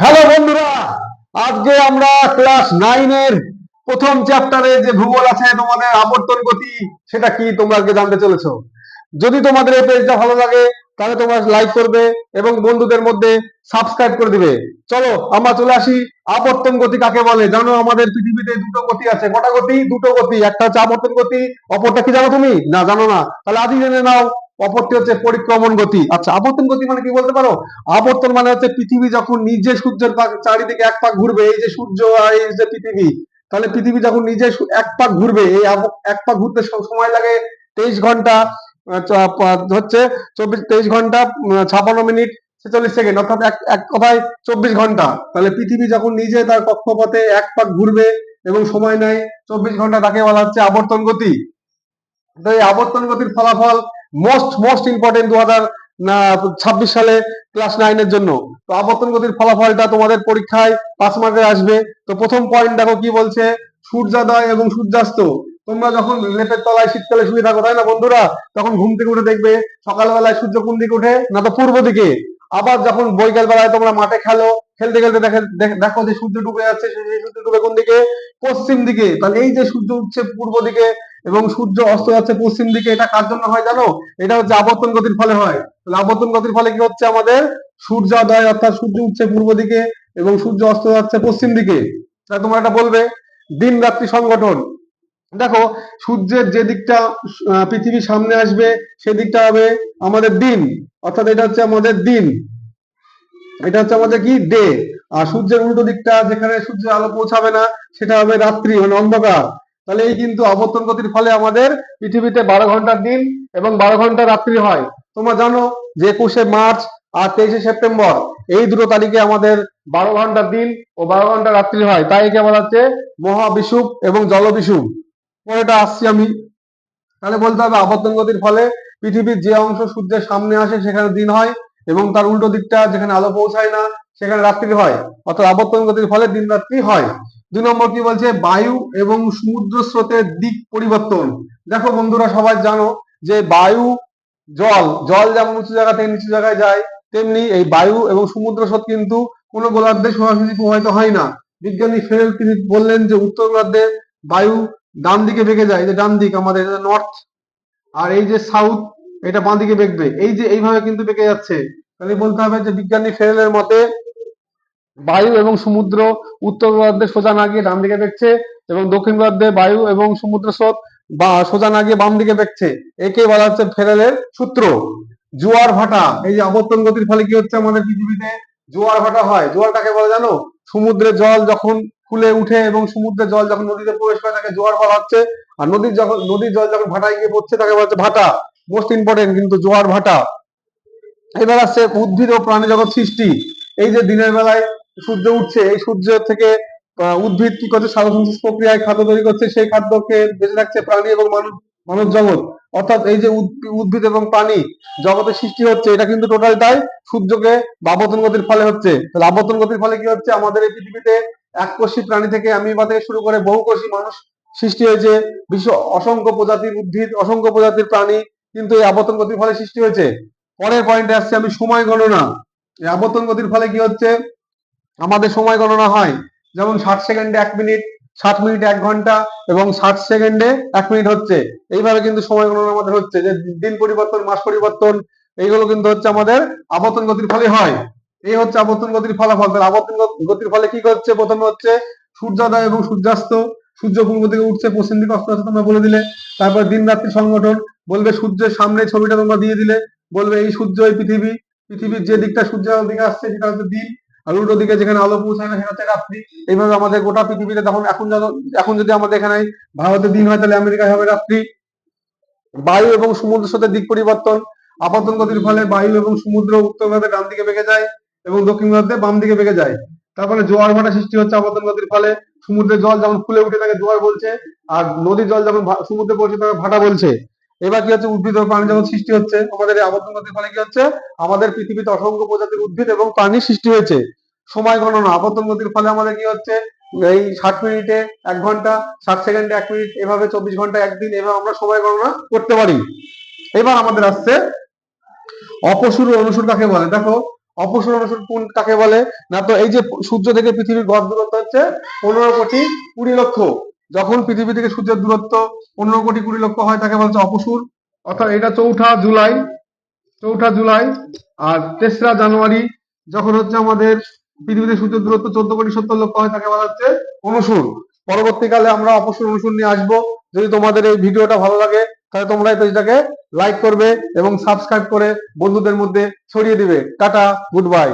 Hello বন্ধুরা, আজকে আমরা ক্লাস নাইনের প্রথম চ্যাপ্টারে যে ভূগোল আছে, তোমাদের আবর্তন গতি, সেটা কি তোমরা আজকে জানতে চলেছো? যদি তোমাদের এই পেজটা ভালো লাগে, তাহলে তোমরা লাইক করবে এবং বন্ধুদের মধ্যে সাবস্ক্রাইব করে দিবে। চলো, আমরা চলে আসি, আবর্তন গতি কাকে বলে? জানো, আমাদের পৃথিবীতে দুটো গতি আছে। কটা গতি? দুটো গতি। একটা হচ্ছে আবর্তন গতি, অপরটা কি জানো তুমি? না, জানো না। তাহলে আজই জেনে নাও অপরটি হচ্ছে পরিক্রমণ গতি। আচ্ছা আবর্তন গতি মানে কি বলতে পারো? আবর্তন মানে হচ্ছে পৃথিবী যখন নিজে সূর্যের পাক, চারিদিকে এক পাক ঘুরবে, এই যে সূর্য আর এই যে পৃথিবী, তাহলে পৃথিবী যখন নিজে এক পাক ঘুরবে, এই এক পাক ঘুরতে সময় লাগে তেইশ ঘণ্টা হচ্ছে চব্বিশ, তেইশ ঘণ্টা ছাপান্ন মিনিট, ছেচল্লিশ সেকেন্ড, অর্থাৎ এক এক কথায় চব্বিশ ঘণ্টা। তাহলে পৃথিবী যখন নিজে তার কক্ষপথে এক পাক ঘুরবে এবং সময় নেয়, চব্বিশ ঘণ্টা তাকে বলা হচ্ছে আবর্তন গতি। তো এই আবর্তন গতির ফলাফল মোস্ট মোস্ট ইম্পর্টেন্ট দু হাজার ছাব্বিশ সালে ক্লাস নাইনের জন্য। তো আবর্তন গতির ফলাফলটা তোমাদের পরীক্ষায় পাঁচ মার্কে আসবে। তো প্রথম পয়েন্ট দেখো কি বলছে, সূর্যোদয় এবং সূর্যাস্ত। তোমরা যখন লেপের তলায় শীতকালে শুয়ে থাকো, তাই না বন্ধুরা? তখন ঘুম থেকে উঠে দেখবে, সকালবেলায় সূর্য কোন দিকে ওঠে? না তো পূর্ব দিকে। আবার যখন বৈকাল বেলায় তোমরা মাঠে খেলো খেলতে খেলতে দেখে দেখ- যে সূর্য ডুবে যাচ্ছে সেই সূর্য ডুবে কোন দিকে? পশ্চিম দিকে। তাহলে এই যে সূর্য উঠছে পূর্ব দিকে এবং সূর্য অস্ত যাচ্ছে পশ্চিম দিকে, এটা কার জন্য হয় জানো? এটা হচ্ছে আবর্তন গতির ফলে হয়। তাহলে আবর্তন গতির ফলে কি হচ্ছে আমাদের? সূর্যোদয় অর্থাৎ সূর্য উঠছে পূর্ব দিকে এবং সূর্য অস্ত যাচ্ছে পশ্চিম দিকে। তাহলে তোমরা এটা বলবে দিন রাত্রি সংগঠন। দেখো, সূর্যের যে দিকটা পৃথিবীর সামনে আসবে সেদিকটা হবে আমাদের দিন। অর্থাৎ এটা হচ্ছে আমাদের দিন। এটা হচ্ছে আমাদের কি ডে আর সূর্যের উল্টো দিকটা যেখানে সূর্যের আলো পৌঁছাবে না, সেটা হবে রাত্রি মানে অন্ধকার। তাহলে এই কিন্তু আবর্তন গতির ফলে আমাদের পৃথিবীতে বারো ঘণ্টার দিন এবং বারো ঘণ্টা রাত্রি হয়। তোমরা জানো যে একুশে মার্চ আর তেইশে সেপ্টেম্বর, এই দুটো তারিখে আমাদের বারো ঘণ্টার দিন ও বারো ঘণ্টা রাত্রি হয়। তাই একে বলা হচ্ছে মহাবিষুব এবং জলবিষুব। পরেটা আসছি আমি। তাহলে বলতে হবে আবর্তন গতির ফলে পৃথিবীর যে অংশ সূর্যের সামনে আসে সেখানে দিন হয়। এবং তার উল্টো দিকটা যেখানে আলো পৌঁছায় না, সেখানে রাত্রি হয়, অর্থাৎ আবর্তন গতির ফলে দিন রাত্রি হয়। দুই নম্বর কি বলছে? বায়ু এবং সমুদ্র স্রোতের দিক পরিবর্তন। দেখো বন্ধুরা, সবাই জানো যে বায়ু, জল জল যেমন উঁচু জায়গা থেকে নিচু জায়গায় যায়, তেমনি এই বায়ু এবং সমুদ্র স্রোত কিন্তু কোনো গোলার্ধে সরাসরি প্রবাহিত হয় না। বিজ্ঞানী ফেরেল তিনি বললেন যে উত্তর গোলার্ধে বায়ু ডান দিকে বেঁকে যায় যে ডান দিক আমাদের নর্থ আর এই যে সাউথ এটা বাঁ দিকে বেঁকবে। এই যে এইভাবে কিন্তু বেঁকে যাচ্ছে, তাহলে বলতে হবে যে বিজ্ঞানী ফেরেলের মতে বায়ু এবং সমুদ্র উত্তর গোলার্ধে সোজা না গিয়ে ডান দিকে বেঁকছে এবং দক্ষিণ গোলার্ধে বায়ু এবং সমুদ্র স্রোত বা সোজা না গিয়ে বাম দিকে বেঁকছে। একে বলা হচ্ছে ফেরেলের সূত্র। জোয়ার ভাটা, এই যে আবর্তন গতির ফলে কি হচ্ছে আমাদের পৃথিবীতে? জোয়ার ভাটা হয়। জোয়ার কাকে বলে জানো? সমুদ্রের জল যখন ফুলে উঠে এবং সমুদ্রের জল যখন নদীতে প্রবেশ করে তাকে জোয়ার বলা হচ্ছে। আর নদীর যখন নদীর জল যখন ভাটায় গিয়ে পড়ছে তাকে বলা হচ্ছে ভাটা। মোস্ট ইম্পর্টেন্ট কিন্তু জোয়ার ভাটা। এবার আসছে উদ্ভিদ ও প্রাণী জগৎ সৃষ্টি। এই যে দিনের বেলায় সূর্য উঠছে, এই সূর্য থেকে উদ্ভিদ কি করছে? সালোকসংশ্লেষ প্রক্রিয়ায় খাদ্য তৈরি করছে। সেই খাদ্যকে বেঁচে রাখছে প্রাণী এবং মানব মানব জগৎ। অর্থাৎ এই যে উদ্ভিদ এবং প্রাণী জগতের সৃষ্টি হচ্ছে, এটা কিন্তু টোটালটাই সূর্যকে বা আবর্তন গতির ফলে হচ্ছে। তাহলে আবর্তন গতির ফলে কি হচ্ছে? আমাদের এই পৃথিবীতে এক এককোষী প্রাণী থেকে আমিবা থেকে শুরু করে বহুকোষী মানুষ সৃষ্টি হয়েছে। বিশ্ব অসংখ্য প্রজাতির উদ্ভিদ, অসংখ্য প্রজাতির প্রাণী কিন্তু এই আবর্তন গতির ফলে সৃষ্টি হয়েছে। পরের পয়েন্টে আসছে আমি সময় গণনা। এই আবর্তন গতির ফলে কি হচ্ছে? আমাদের সময় গণনা হয়। যেমন ষাট সেকেন্ডে এক মিনিট, ষাট মিনিটে এক ঘণ্টা এবং ষাট সেকেন্ডে এক মিনিট হচ্ছে। এইভাবে কিন্তু সময় গণনা আমাদের হচ্ছে যে দিন পরিবর্তন, মাস পরিবর্তন, এইগুলো কিন্তু হচ্ছে আমাদের আবর্তন গতির ফলে হয়। এই হচ্ছে আবর্তন গতির ফলাফল। তাহলে আবর্তন গতির ফলে কি হচ্ছে? প্রথমে হচ্ছে সূর্যোদয় এবং সূর্যাস্ত। সূর্য পূর্ব দিকে উঠছে? পশ্চিম দিকে অস্ত তোমরা বলে দিলে। তারপর দিন রাত্রি সংগঠন। বলবে সূর্যের সামনে ছবিটা তোমরা দিয়ে দিলে। বলবে এই সূর্য, এই পৃথিবী, পৃথিবীর যে দিকটা সূর্যের দিকে আসছে সেটা হচ্ছে দিন, আর উল্টো দিকে যেখানে আলো পৌঁছায় না, সেটা হচ্ছে রাত্রি। এইভাবে আমাদের গোটা পৃথিবীতে তখন এখন এখন যদি আমাদের এখানে ভারতে দিন হয়, তাহলে আমেরিকায় হবে রাত্রি। বায়ু এবং সমুদ্র স্রোতের দিক পরিবর্তন আবর্তন গতির ফলে বায়ু এবং সমুদ্র উত্তর ভারতে ডান দিকে বেঁকে যায় এবং দক্ষিণ ভারতে বাম দিকে বেঁকে যায়। তারপরে জোয়ার ভাটা সৃষ্টি হচ্ছে আবর্তন গতির ফলে। সমুদ্রের জল যখন ফুলে উঠে তাকে জোয়ার বলছে, আর নদীর জল যখন সমুদ্রে পড়ছে তাকে ভাটা বলছে। এবার কি হচ্ছে? উদ্ভিদ ও প্রাণী যখন সৃষ্টি হচ্ছে, আমাদের এই আবর্তন গতির ফলে কি হচ্ছে? আমাদের পৃথিবীতে অসংখ্য প্রজাতির উদ্ভিদ এবং প্রাণী সৃষ্টি হয়েছে। সময় গণনা আবর্তন গতির ফলে আমাদের কি হচ্ছে? এই ষাট মিনিটে এক ঘণ্টা, ষাট সেকেন্ডে এক মিনিট, এভাবে চব্বিশ ঘণ্টা একদিন, এভাবে আমরা সময় গণনা করতে পারি। এবার আমাদের আসছে অপসুর অনুসুর কাকে বলে? দেখো, অপসূর অনুসুর কোন কাকে বলে? না তো এই যে সূর্য থেকে পৃথিবীর গড় দূরত্ব হচ্ছে পনেরো কোটি কুড়ি লক্ষ। যখন পৃথিবী থেকে সূর্যের দূরত্ব পনেরো কোটি কুড়ি লক্ষ হয়, তাকে বলছে অপসুর। অর্থাৎ এটা চৌঠা জুলাই চৌঠা জুলাই আর তেসরা জানুয়ারি যখন হচ্ছে আমাদের পৃথিবীতে সূর্যের দূরত্ব চোদ্দ কোটি সত্তর লক্ষ হয়, তাকে বলা হচ্ছে অনুসুর। পরবর্তীকালে আমরা অপসুর অনুসুর নিয়ে আসব। যদি তোমাদের এই ভিডিওটা ভালো লাগে, তাহলে তোমরা এই পেজটাকে লাইক করবে এবং সাবস্ক্রাইব করে বন্ধুদের মধ্যে ছড়িয়ে দিবে। Tata, good bye.